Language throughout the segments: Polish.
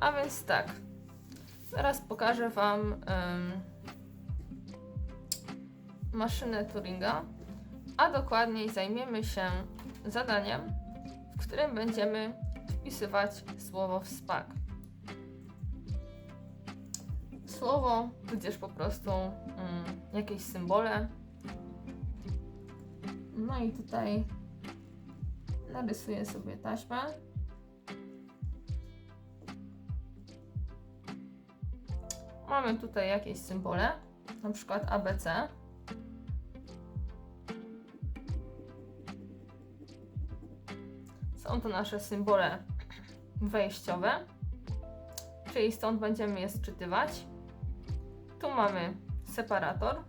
A więc tak, teraz pokażę Wam em, maszynę Turinga, a dokładniej zajmiemy się zadaniem, w którym będziemy wpisywać słowo w SPAK. Słowo, tudzież po prostu mm, jakieś symbole. No i tutaj narysuję sobie taśmę. Mamy tutaj jakieś symbole, na przykład ABC. Są to nasze symbole wejściowe, czyli stąd będziemy je sczytywać. Tu mamy separator.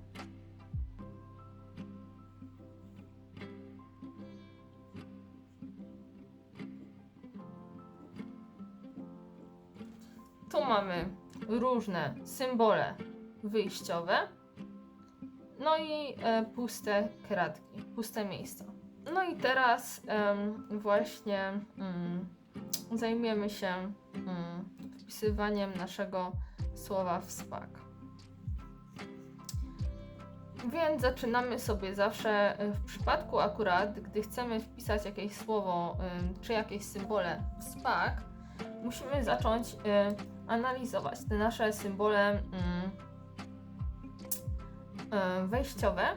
Tu mamy różne symbole wyjściowe. No i e, puste kratki, puste miejsca. No i teraz em, właśnie mm, zajmiemy się mm, wpisywaniem naszego słowa w SPAK. Więc zaczynamy sobie zawsze e, w przypadku akurat, gdy chcemy wpisać jakieś słowo czy jakieś symbole w SPAK, musimy zacząć e, analizować te nasze symbole mm, e, wejściowe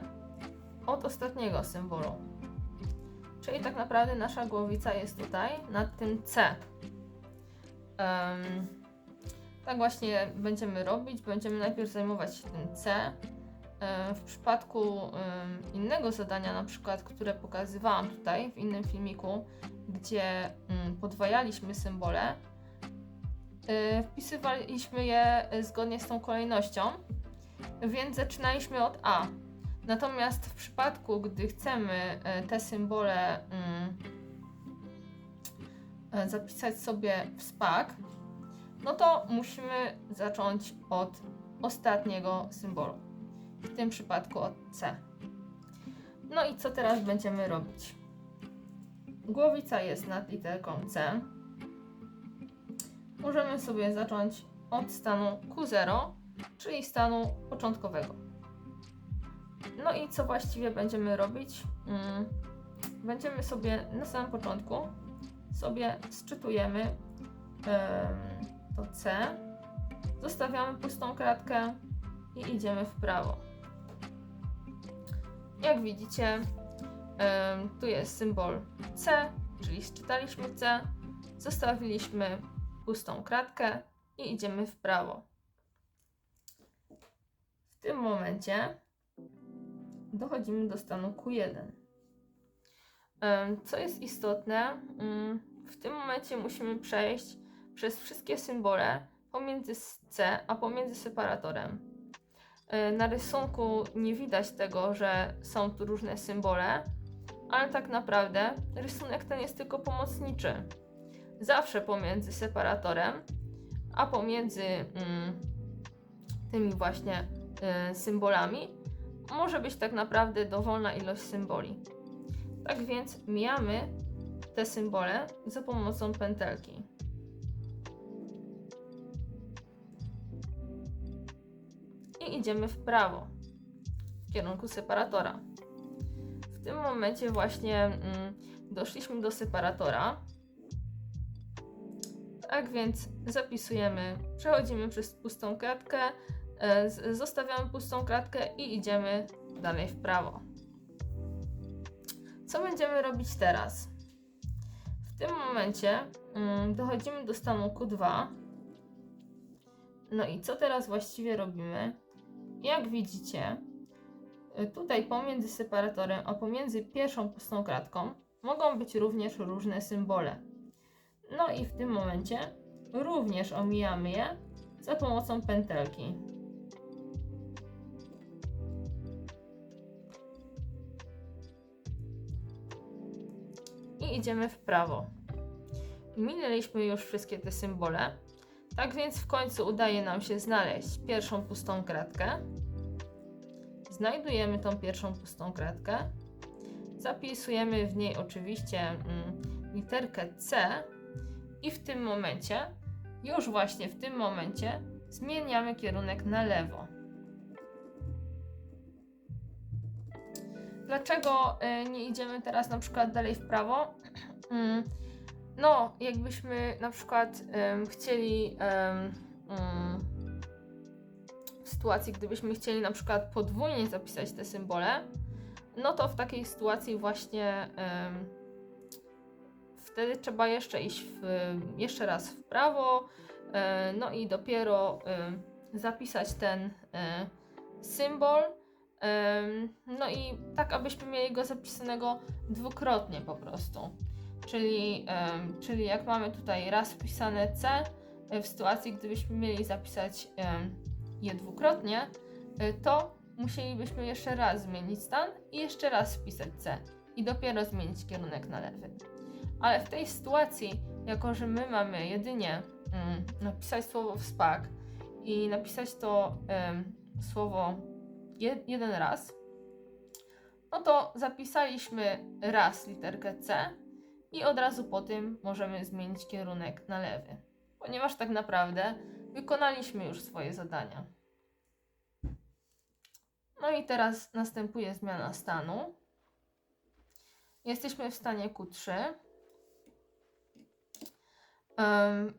od ostatniego symbolu. Czyli tak naprawdę nasza głowica jest tutaj nad tym C. Em, tak właśnie będziemy robić. Będziemy najpierw zajmować się tym C. W przypadku innego zadania, na przykład, które pokazywałam tutaj w innym filmiku, gdzie mm, podwajaliśmy symbole, y, wpisywaliśmy je y, zgodnie z tą kolejnością, więc zaczynaliśmy od A. Natomiast w przypadku, gdy chcemy y, te symbole mm, y, zapisać sobie w SPAK, no to musimy zacząć od ostatniego symbolu. W tym przypadku od C. No i co teraz będziemy robić? Głowica jest nad literką C możemy sobie zacząć od stanu Q0, czyli stanu początkowego. No i co właściwie będziemy robić? Mm, Będziemy sobie na samym początku sobie sczytujemy em, to C, zostawiamy pustą kratkę i idziemy w prawo. Jak widzicie, tu jest symbol C, czyli sczytaliśmy C, zostawiliśmy pustą kratkę i idziemy w prawo. W tym momencie dochodzimy do stanu Q1. Em, Co jest istotne, mm, w tym momencie musimy przejść przez wszystkie symbole pomiędzy C a pomiędzy separatorem. Na rysunku nie widać tego, że są tu różne symbole, ale tak naprawdę rysunek ten jest tylko pomocniczy zawsze pomiędzy separatorem, a pomiędzy mm, tymi właśnie y, symbolami może być tak naprawdę dowolna ilość symboli. Tak więc mijamy te symbole za pomocą pętelki. I idziemy w prawo, w kierunku separatora. W tym momencie właśnie mm, doszliśmy do separatora. Tak więc zapisujemy, przechodzimy przez pustą kratkę, e, zostawiamy pustą kratkę i idziemy dalej w prawo. Co będziemy robić teraz? W tym momencie mm, dochodzimy do stanu Q2. No i co teraz właściwie robimy? Jak widzicie, y, tutaj pomiędzy separatorem a pomiędzy pierwszą pustą kratką mogą być również różne symbole. No i w tym momencie również omijamy je za pomocą pętelki. I idziemy w prawo. Minęliśmy już wszystkie te symbole. Tak więc w końcu udaje nam się znaleźć pierwszą pustą kratkę. Znajdujemy tą pierwszą pustą kratkę. Zapisujemy w niej oczywiście mm, literkę C i w tym momencie już właśnie w tym momencie zmieniamy kierunek na lewo. Dlaczego y, nie idziemy teraz na przykład dalej w prawo? Mm, No, jakbyśmy na przykład chcieli mm, w sytuacji, gdybyśmy chcieli na przykład podwójnie zapisać te symbole, no to w takiej sytuacji właśnie wtedy trzeba jeszcze iść w, jeszcze raz w prawo, e, no i dopiero em, zapisać ten e, symbol. No i tak, abyśmy mieli go zapisanego dwukrotnie po prostu. Czyli, czyli jak mamy tutaj raz wpisane C, e, w sytuacji gdybyśmy mieli zapisać je dwukrotnie, e, to musielibyśmy jeszcze raz zmienić stan i jeszcze raz wpisać C i dopiero zmienić kierunek na lewy. Ale w tej sytuacji, jako że my mamy jedynie mm, napisać słowo wspak i napisać to słowo je, jeden raz, no to zapisaliśmy raz literkę C i od razu po tym możemy zmienić kierunek na lewy, ponieważ tak naprawdę wykonaliśmy już swoje zadania. No i teraz następuje zmiana stanu. Jesteśmy w stanie Q3.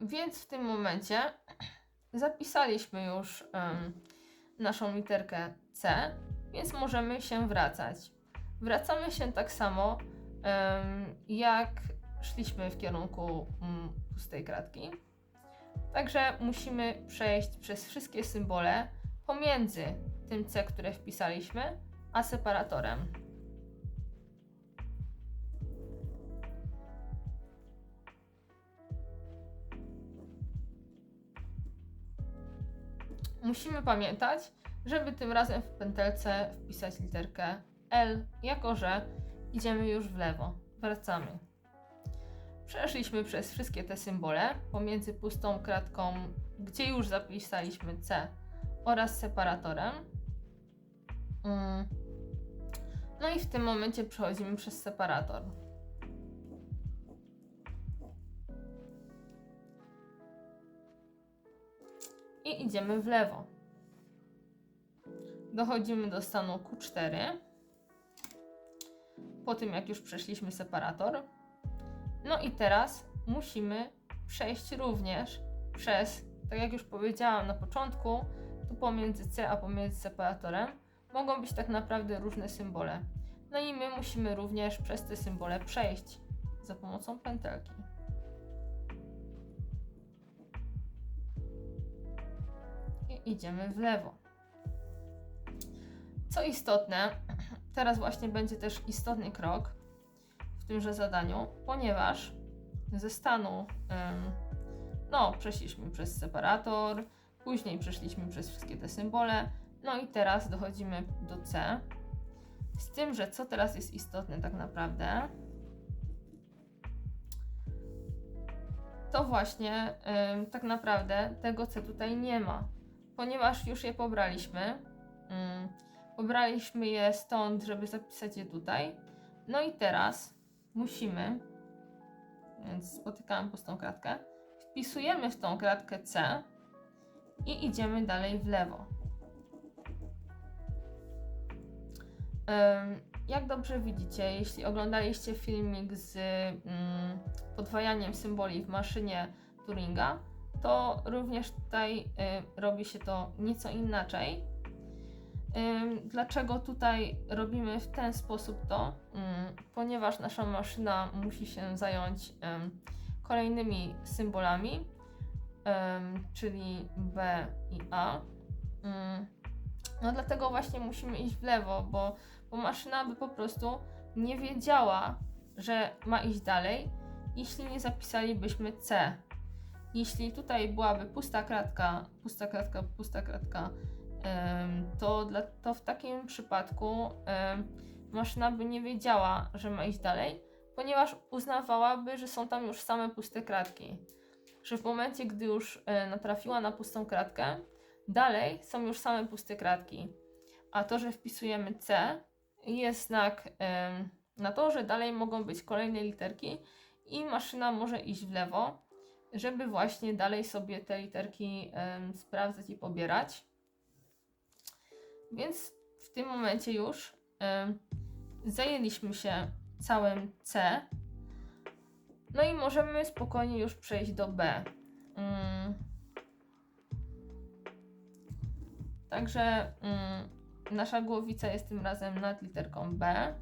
Więc w tym momencie zapisaliśmy już naszą literkę C, więc możemy się wracać. Wracamy się tak samo, jak szliśmy w kierunku mm, pustej kratki. Także musimy przejść przez wszystkie symbole pomiędzy tym C, które wpisaliśmy, a separatorem. Musimy pamiętać, żeby tym razem w pętelce wpisać literkę L, jako że idziemy już w lewo. Wracamy. Przeszliśmy przez wszystkie te symbole pomiędzy pustą kratką, gdzie już zapisaliśmy C oraz separatorem. Mm. No i w tym momencie przechodzimy przez separator. I idziemy w lewo. Dochodzimy do stanu Q4. Po tym, jak już przeszliśmy separator. No i teraz musimy przejść również przez, tak jak już powiedziałam na początku, tu pomiędzy C a pomiędzy separatorem mogą być tak naprawdę różne symbole. No i my musimy również przez te symbole przejść za pomocą pętelki. Idziemy w lewo. Co istotne, teraz właśnie będzie też istotny krok w tymże zadaniu, ponieważ ze stanu, no, przeszliśmy przez separator, później przeszliśmy przez wszystkie te symbole, no i teraz dochodzimy do C. Z tym, że co teraz jest istotne tak naprawdę, to właśnie tak naprawdę tego C tutaj nie ma, ponieważ już je pobraliśmy. Ym, pobraliśmy je stąd, żeby zapisać je tutaj. No i teraz musimy, więc spotykamy pustą kratkę, wpisujemy w tą kratkę C i idziemy dalej w lewo. Jak dobrze widzicie, jeśli oglądaliście filmik z mm, podwajaniem symboli w maszynie Turinga, to również tutaj y, robi się to nieco inaczej. Dlaczego tutaj robimy w ten sposób to? Ym, Ponieważ nasza maszyna musi się zająć ym, kolejnymi symbolami, ym, czyli B i A. Ym, No dlatego właśnie musimy iść w lewo, bo, bo maszyna by po prostu nie wiedziała, że ma iść dalej, jeśli nie zapisalibyśmy C. Jeśli tutaj byłaby pusta kratka, pusta kratka, pusta kratka, to, dla, to w takim przypadku maszyna by nie wiedziała, że ma iść dalej, ponieważ uznawałaby, że są tam już same puste kratki. Że w momencie, gdy już e, natrafiła na pustą kratkę, dalej są już same puste kratki. A to, że wpisujemy C, jest znak na to, że dalej mogą być kolejne literki i maszyna może iść w lewo. Żeby właśnie dalej sobie te literki em, sprawdzać i pobierać. Więc w tym momencie już em, zajęliśmy się całym C. No i możemy spokojnie już przejść do B. Mm. Także mm, nasza głowica jest tym razem nad literką B.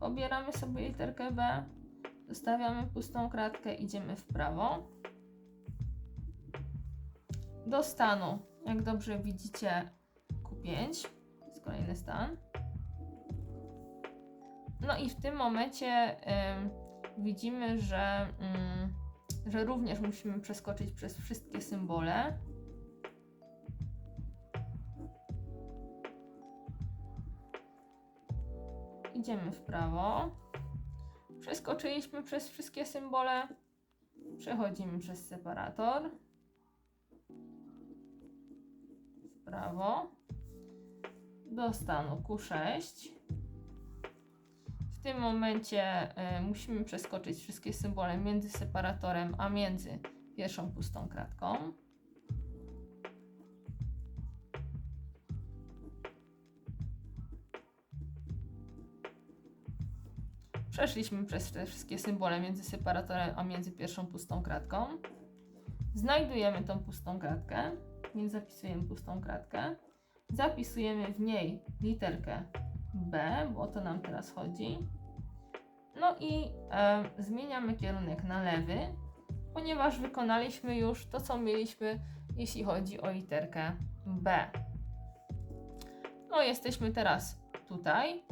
Pobieramy sobie literkę B, zostawiamy pustą kratkę, idziemy w prawo. Do stanu, jak dobrze widzicie, Q5 jest kolejny stan. No i w tym momencie ym, widzimy, że, ym, że również musimy przeskoczyć przez wszystkie symbole. Idziemy w prawo. Przeskoczyliśmy przez wszystkie symbole. Przechodzimy przez separator. W prawo. Do stanu Q6. W tym momencie y, musimy przeskoczyć wszystkie symbole między separatorem a między pierwszą pustą kratką. Przeszliśmy przez te wszystkie symbole między separatorem a między pierwszą pustą kratką. Znajdujemy tą pustą kratkę, więc zapisujemy pustą kratkę. Zapisujemy w niej literkę B, bo o to nam teraz chodzi. No i e, zmieniamy kierunek na lewy, ponieważ wykonaliśmy już to, co mieliśmy, jeśli chodzi o literkę B. No, jesteśmy teraz tutaj.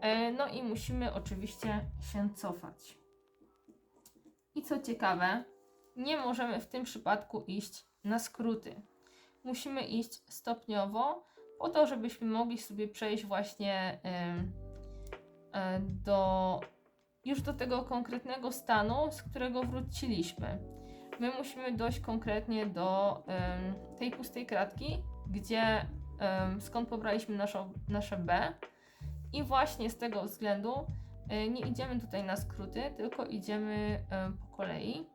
E, no i musimy oczywiście się cofać. I co ciekawe, nie możemy w tym przypadku iść na skróty. Musimy iść stopniowo, po to, żebyśmy mogli sobie przejść właśnie e, do już do tego konkretnego stanu, z którego wróciliśmy. My musimy dojść konkretnie do tej pustej kratki, gdzie skąd pobraliśmy naszą, nasze B. I właśnie z tego względu y, nie idziemy tutaj na skróty, tylko idziemy y, po kolei.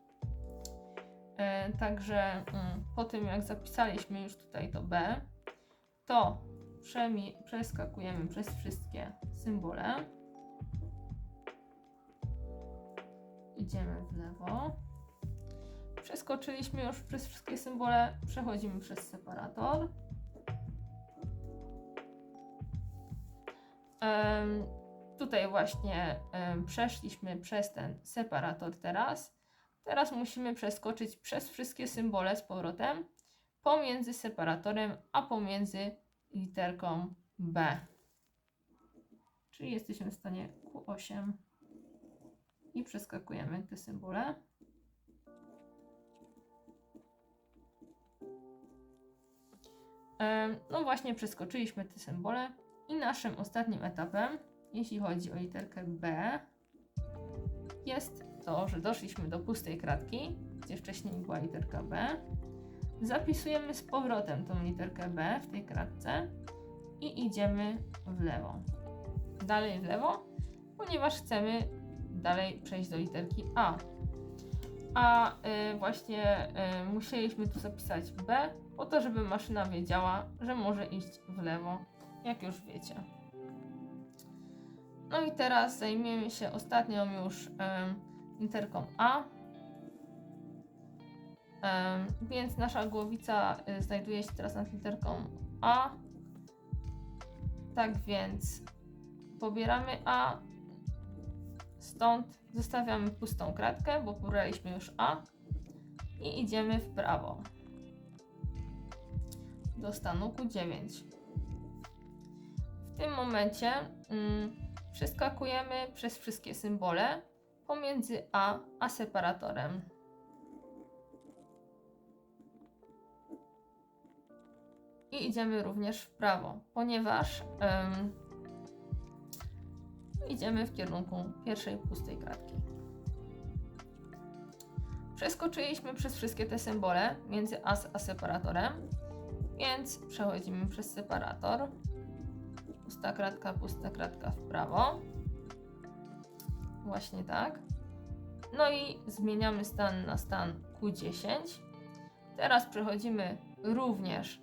Y, Także mm, po tym jak zapisaliśmy już tutaj to B, to przeskakujemy przez wszystkie symbole. Idziemy w lewo. Przeskoczyliśmy już przez wszystkie symbole, przechodzimy przez separator. Tutaj właśnie przeszliśmy przez ten separator teraz. Teraz musimy przeskoczyć przez wszystkie symbole z powrotem pomiędzy separatorem a pomiędzy literką B. Czyli jesteśmy w stanie Q8 i przeskakujemy te symbole. No właśnie przeskoczyliśmy te symbole i naszym ostatnim etapem, jeśli chodzi o literkę B, jest to, że doszliśmy do pustej kratki, gdzie wcześniej była literka B. Zapisujemy z powrotem tą literkę B w tej kratce i idziemy w lewo. Dalej w lewo, ponieważ chcemy dalej przejść do literki A. A y, właśnie y, musieliśmy tu zapisać B, po to, żeby maszyna wiedziała, że może iść w lewo jak już wiecie. No i teraz zajmiemy się ostatnią już em, literką A. Em, więc nasza głowica y, znajduje się teraz nad literką A. Tak więc pobieramy A. Stąd zostawiamy pustą kratkę, bo pobraliśmy już A. I idziemy w prawo. Do stanu Q9. W tym momencie mm, przeskakujemy przez wszystkie symbole pomiędzy A a separatorem. I idziemy również w prawo, ponieważ em, idziemy w kierunku pierwszej pustej kratki. Przeskoczyliśmy przez wszystkie te symbole między A a separatorem, więc przechodzimy przez separator pusta kratka, pusta kratka w prawo. Właśnie tak. No i zmieniamy stan na stan Q10. Teraz przechodzimy również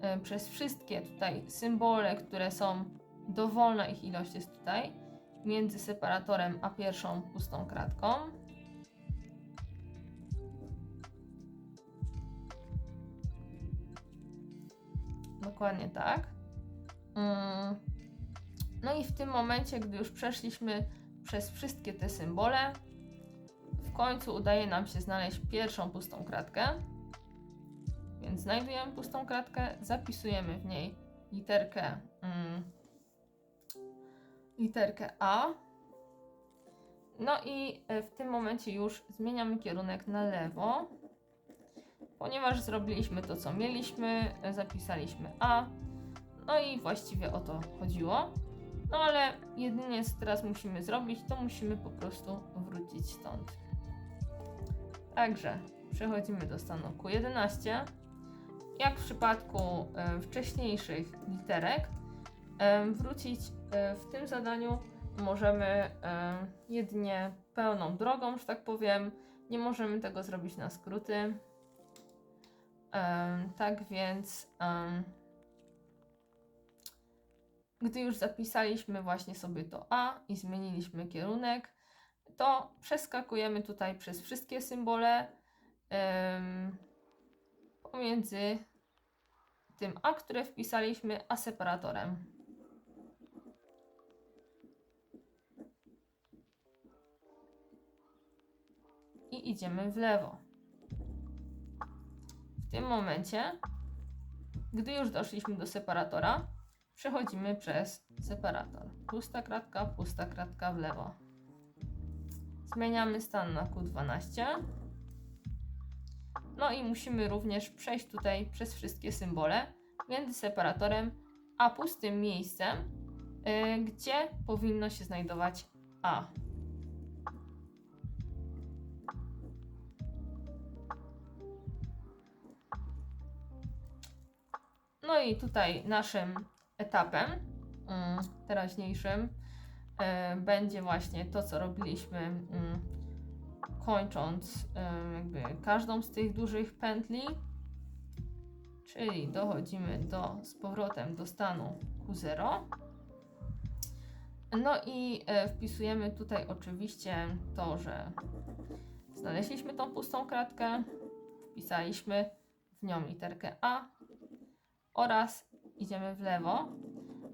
e, przez wszystkie tutaj symbole, które są dowolna ich ilość jest tutaj między separatorem a pierwszą pustą kratką. Dokładnie tak. Mm. No i w tym momencie, gdy już przeszliśmy przez wszystkie te symbole, w końcu udaje nam się znaleźć pierwszą pustą kratkę. Więc znajdujemy pustą kratkę, zapisujemy w niej literkę, mm, literkę A. No i e, w tym momencie już zmieniamy kierunek na lewo, ponieważ zrobiliśmy to, co mieliśmy, e, zapisaliśmy A. No i właściwie o to chodziło. No ale jedynie co teraz musimy zrobić, to musimy po prostu wrócić stąd. Także przechodzimy do stanu Q11. Jak w przypadku e, wcześniejszych literek, e, wrócić e, w tym zadaniu możemy jedynie pełną drogą, że tak powiem. Nie możemy tego zrobić na skróty. Tak więc. Gdy już zapisaliśmy właśnie sobie to A i zmieniliśmy kierunek, to przeskakujemy tutaj przez wszystkie symbole pomiędzy tym A, które wpisaliśmy, a separatorem. I idziemy w lewo. W tym momencie, gdy już doszliśmy do separatora, przechodzimy przez separator. Pusta kratka, pusta kratka w lewo. Zmieniamy stan na Q12. No i musimy również przejść tutaj przez wszystkie symbole między separatorem a pustym miejscem, yy, gdzie powinno się znajdować A. No i tutaj naszym etapem mm, teraźniejszym e, będzie właśnie to, co robiliśmy mm, kończąc e, jakby każdą z tych dużych pętli, czyli dochodzimy do, z powrotem do stanu Q0. No i e, wpisujemy tutaj oczywiście to, że znaleźliśmy tą pustą kratkę, wpisaliśmy w nią literkę A oraz idziemy w lewo.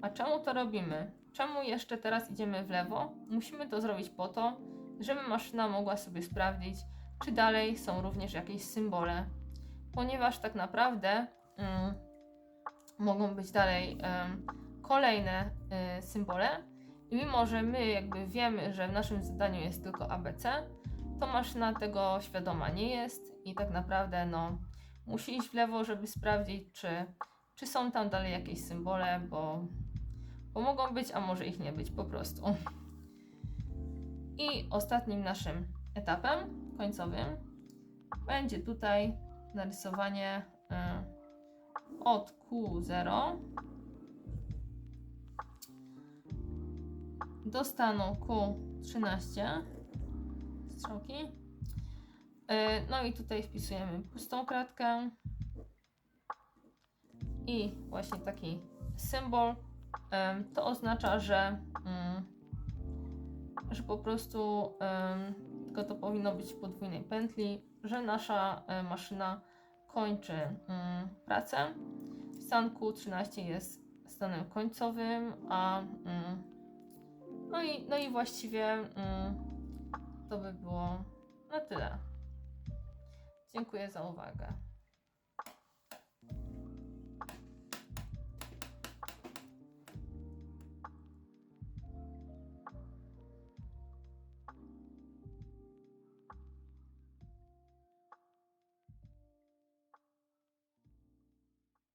A czemu to robimy? Czemu jeszcze teraz idziemy w lewo? Musimy to zrobić po to, żeby maszyna mogła sobie sprawdzić, czy dalej są również jakieś symbole, ponieważ tak naprawdę mm, mogą być dalej kolejne y, symbole i mimo, że my jakby wiemy, że w naszym zadaniu jest tylko ABC, to maszyna tego świadoma nie jest i tak naprawdę no, musi iść w lewo, żeby sprawdzić, czy, czy są tam dalej jakieś symbole, bo, bo mogą być, a może ich nie być po prostu. I ostatnim naszym etapem końcowym będzie tutaj narysowanie y, od Q0 do stanu Q13 strzałki. Y, No i tutaj wpisujemy pustą kratkę i właśnie taki symbol. To oznacza, że, mm, że po prostu tylko to powinno być w podwójnej pętli, że nasza e, maszyna kończy mm, pracę. Stan Q13 jest stanem końcowym, a mm, no i, no i właściwie to by było na tyle. Dziękuję za uwagę.